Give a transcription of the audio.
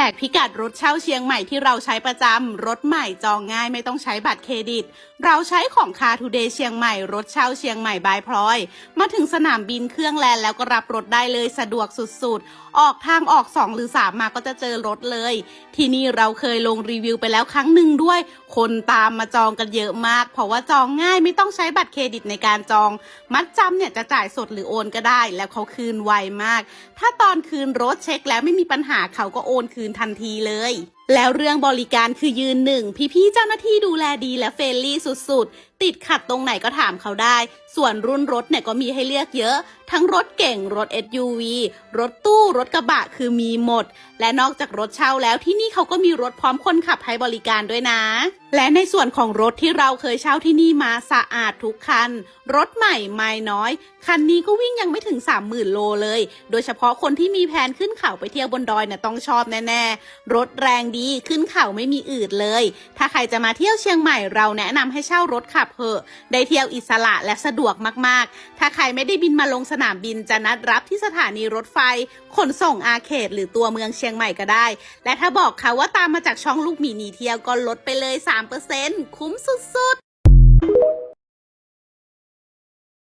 จกพิกัดรถเช่าเชียงใหม่ที่เราใช้ประจำรถใหม่จองง่ายไม่ต้องใช้บัตรเครดิต เราใช้ของคาทูเดย์เชียงใหม่รถเช่าเชียงใหม่บายพลอย มาถึงสนามบินเครื่องแลนแล้วก็รับรถได้เลยสะดวกสุดๆ ออกทางออก 2 หรือ 3 มาก็จะเจอรถเลย ที่นี่เราเคยลงรีวิวไปแล้วครั้งหนึ่งด้วย คนตามมาจองกันเยอะมาก เพราะว่าจองง่ายไม่ต้องใช้บัตรเครดิตในการจอง มัดจำเนี่ยจะจ่ายสดหรือโอนก็ได้ แล้วเขาคืนไวมาก ถ้าตอนคืนรถเช็คแล้วไม่มีปัญหาเขาก็โอนคืนทันทีเลย แล้วเรื่องบริการคือยืนหนึ่ง พี่ๆเจ้าหน้าที่ดูแลดีและเฟรนลี่สุดๆ ติดขัดตรงไหนก็ถามเขาได้ ส่วนรุ่นรถเนี่ยก็มีให้เลือกเยอะ ทั้งรถเก่ง รถ SUV รถตู้ รถกระบะคือมีหมด และนอกจากรถเช่าแล้วที่นี่เขาก็มีรถพร้อมคนขับให้บริการด้วยนะ และในส่วนของรถที่เราเคยเช่าที่นี่มาสะอาดทุกคัน รถใหม่ไม่น้อย คันนี้ก็วิ่งยังไม่ถึง 30,000 โลเลย โดยเฉพาะคนที่มีแผนขึ้นเขาไปเที่ยวบนดอยเนี่ยต้องชอบแน่ๆ รถแรงดีขึ้นเขาไม่มีอืดเลย ถ้าใครจะมาเที่ยวเชียงใหม่เราแนะนำให้เช่ารถขับเถอะได้เที่ยวอิสระและสะดวกมากๆ ถ้าใครไม่ได้บินมาลงสนามบินจะนัดรับที่สถานีรถไฟ ขนส่งอาเขตหรือตัวเมืองเชียงใหม่ก็ได้ และถ้าบอกเขาว่าตามมาจากช่องลูกหมีนีเที่ยวก็ลดไปเลย 3%คุ้มสุดๆ